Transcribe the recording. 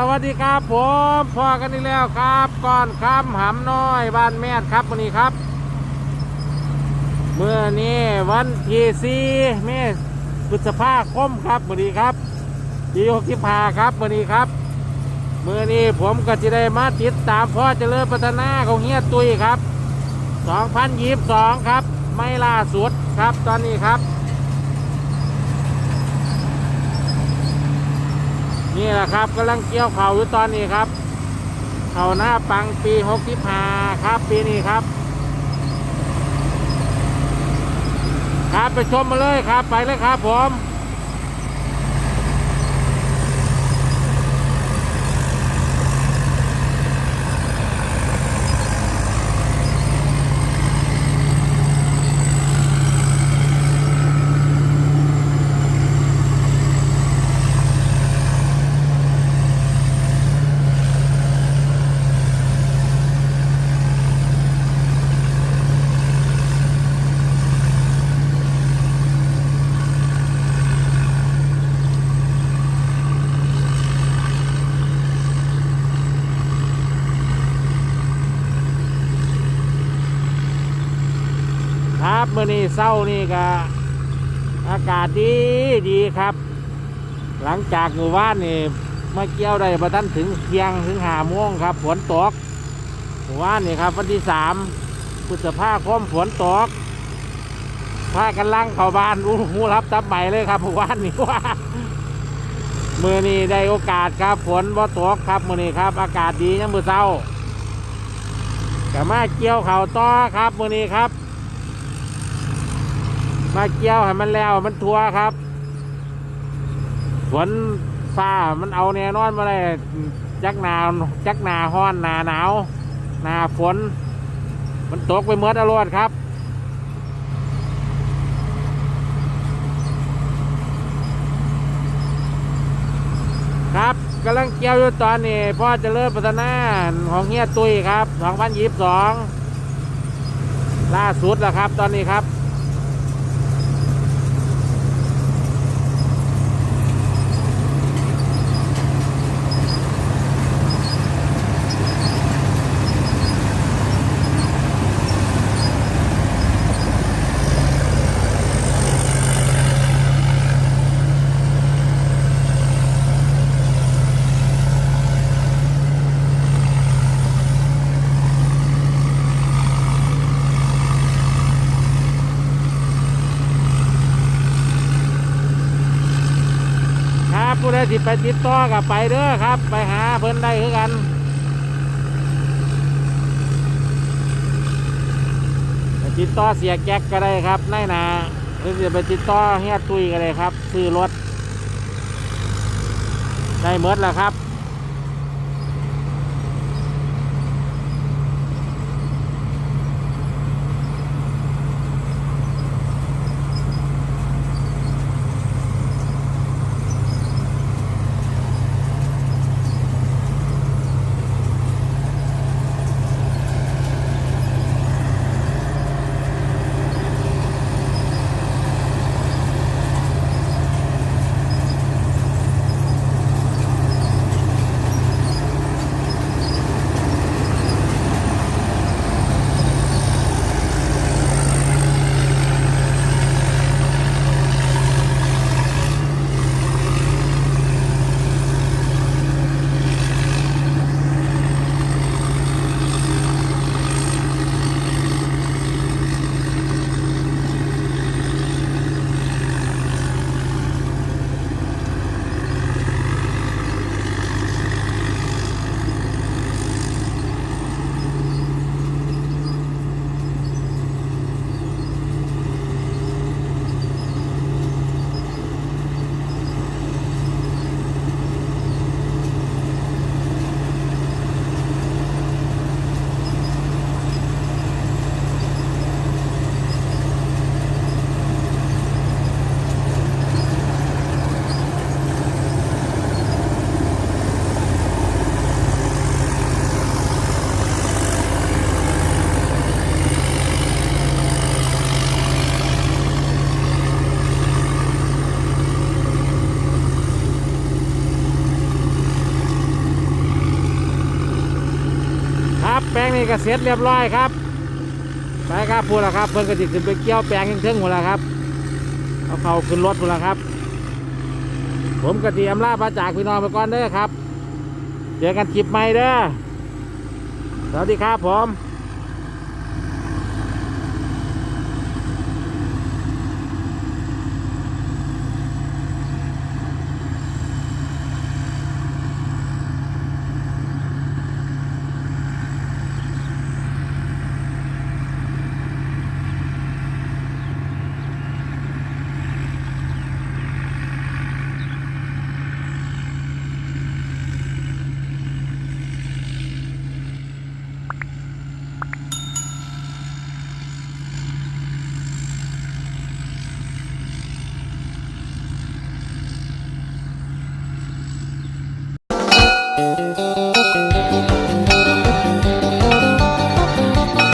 สวัสดีครับผมพอกันนี่แล้วครับ ก่อนคำหำน้อยบ้านแม่ครับวันนี้ครับ เมื่อนี้วันที่สี่เมษพฤษภาคมครับวันนี้ครับปีหกสิบห้าครับวันนี้ครับเมื่อนี้ผมก็จะได้มาติดตามพ่อเจริญพัฒนาของเฮียตุยครับ2022ครับ ไม่ล่าสุดครับตอนนี้ครับ นี่แหละครับกำลังเกี่ยวเขาอยู่ตอนนี้ครับ เขาหน้าปังปีหกสิบห้าครับ ปีนี้ครับ ครับไปชมมาเลยครับไปเลยครับผม ครับเมื่อนี้เศร้านี่ก็อากาศดีดีครับ หลังจากหมู่บ้านนี่มาเกี่ยวได้ประทันถึงเที่ยงถึงหาโมงครับฝนตกหมู่บ้านนี่ครับ วันที่สามพฤษภาคมฝนตกพากันลังเข้าบ้านอู้หูรับตับใหม่เลยครับหมู่บ้านนี่ว่ามือนี้ได้โอกาสครับฝนบ่ตกครับมือนี้ครับ อากาศดียังมือเศร้าก็มาเกี่ยวเข่าต่อครับมือนี้ครับ มาเกี่ยวให้มันแล้วมันทัวครับฝนฟ้ามันเอาแน่นอนมาเลยจักหนาจักหนาห้อนหนาหนาวหนาฝน มันตกไปเมื่อตลอดครับครับกำลังเกี่ยวอยู่ตอนนี้พ่อจะเริ่มพัฒนาของเฮียตุยครับ 2022 ล่าสุดแล้วครับตอนนี้ครับ สิไปติดต่อกับไปเด้อครับ ไปหาเพิ่นได้คือกันไปติดต่อเสียแก๊กก็ได้ครับในหนาหรือจะไปติดต่อเฮียตุยก็ได้ครับ ซื้อรถได้เมดแล้วครับ ลงนี่ก็เสร็จเรียบร้อยครับไปครับพูดละครับเพิ่นก็ติขึ้นไปเกี่ยวแปลงยังถึงหมดแล้วครับเอาเขาขึ้นรถหมดแล้วครับ ผมกติอำลาพระจากพี่น้องไปก่อนเด้อครับ เจอกันคลิปใหม่เด้อสวัสดีครับผม